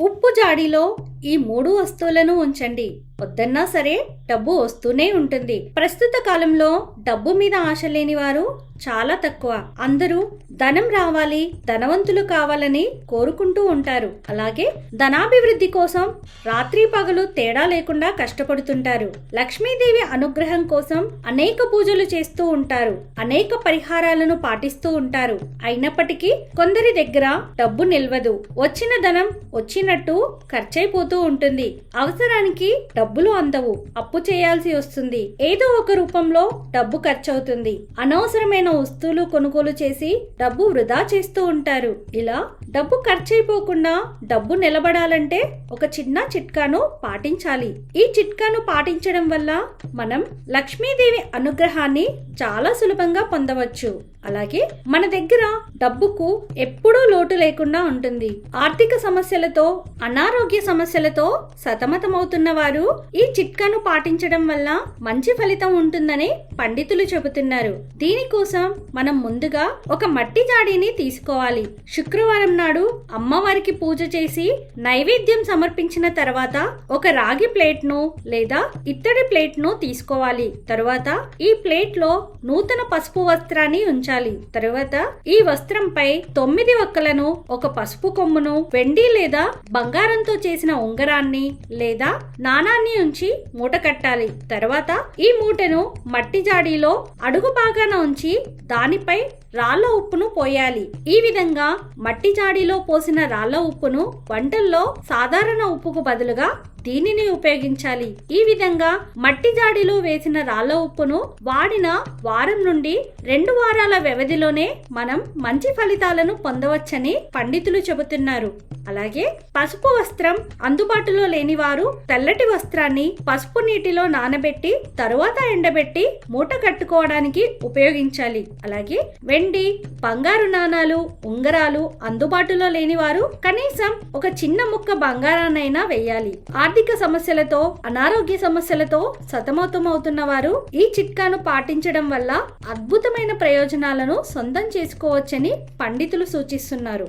ఉప్పు జాడీలో ఈ మూడు వస్తువులను ఉంచండి. పొద్దున్నా సరే డబ్బు వస్తూనే ఉంటుంది. ప్రస్తుత కాలంలో డబ్బు మీద ఆశ లేని వారు చాలా తక్కువ. అందరూ ధనం రావాలి ధనవంతులు కావాలని కోరుకుంటూ ఉంటారు. అలాగే ధనాభివృద్ధి కోసం రాత్రి పగలు తేడా లేకుండా కష్టపడుతుంటారు. లక్ష్మీదేవి అనుగ్రహం కోసం అనేక పూజలు చేస్తూ ఉంటారు. అనేక పరిహారాలను పాటిస్తూ ఉంటారు. అయినప్పటికీ కొందరి దగ్గర డబ్బు నిల్వదు. వచ్చిన ధనం వచ్చినట్టు ఖర్చయిపోతూ ఉంటుంది. అవసరానికి డబ్బులు అందవు. అప్పు చేయాల్సి వస్తుంది. ఏదో ఒక రూపంలో డబ్బు ఖర్చవుతుంది. అనవసరమైన వస్తువులు కొనుగోలు చేసి డబ్బు వృధా చేస్తూ ఉంటారు. ఇలా డబ్బు ఖర్చయిపోకుండా డబ్బు నిలబడాలంటే ఒక చిన్న చిట్కాను పాటించాలి. ఈ చిట్కాను పాటించడం వల్ల మనం లక్ష్మీదేవి అనుగ్రహాన్ని చాలా సులభంగా పొందవచ్చు. అలాగే మన దగ్గర డబ్బుకు ఎప్పుడూ లోటు లేకుండా ఉంటుంది. ఆర్థిక సమస్యలతో అనారోగ్య సమస్యలతో సతమతమవుతున్న వారు ఈ చిట్కాను పాటించడం వల్ల మంచి ఫలితం ఉంటుందని పండితులు చెబుతున్నారు. దీనికోసం మనం ముందుగా ఒక మట్టి జాడీని తీసుకోవాలి. శుక్రవారం నాడు అమ్మవారికి పూజ చేసి నైవేద్యం సమర్పించిన తర్వాత ఒక రాగి ప్లేట్ను లేదా ఇత్తడి ప్లేట్ను తీసుకోవాలి. తరువాత ఈ ప్లేట్లో నూతన పసుపు వస్త్రాన్ని ఉంచాలి. తరువాత ఈ వస్త్రంపై తొమ్మిది ఒక్కలను ఒక పసుపు కొమ్మును వెండి లేదా బంగారంతో చేసిన ఉంగరాన్ని లేదా నాణాన్ని ఉంచి మూట కట్టాలి. తర్వాత ఈ మూటను మట్టి జాడీలో అడుగు భాగాన ఉంచి దానిపై రాళ్ళ ఉప్పును పోయాలి. ఈ విధంగా మట్టి జాడీలో పోసిన రాళ్ళ ఉప్పును వంటల్లో సాధారణ ఉప్పుకు బదులుగా దీనిని ఉపయోగించాలి. ఈ విధంగా మట్టి జాడీలో వేసిన రాళ్ళ ఉప్పును వాడిన వారం నుండి రెండు వారాల వ్యవధిలోనే మనం మంచి ఫలితాలను పొందవచ్చని పండితులు చెబుతున్నారు. అలాగే పసుపు వస్త్రం అందుబాటులో లేని వారు తెల్లటి వస్త్రాన్ని పసుపు నీటిలో నానబెట్టి తరువాత ఎండబెట్టి మూట కట్టుకోవడానికి ఉపయోగించాలి. అలాగే వెండి బంగారు నాణాలు ఉంగరాలు అందుబాటులో లేని వారు కనీసం ఒక చిన్న ముక్క బంగారాన్నైనా వేయాలి. ఆర్థిక సమస్యలతో అనారోగ్య సమస్యలతో సతమతమవుతున్న వారు ఈ చిట్కాను పాటించడం వల్ల అద్భుతమైన ప్రయోజనాలను సొంతం చేసుకోవచ్చని పండితులు సూచిస్తున్నారు.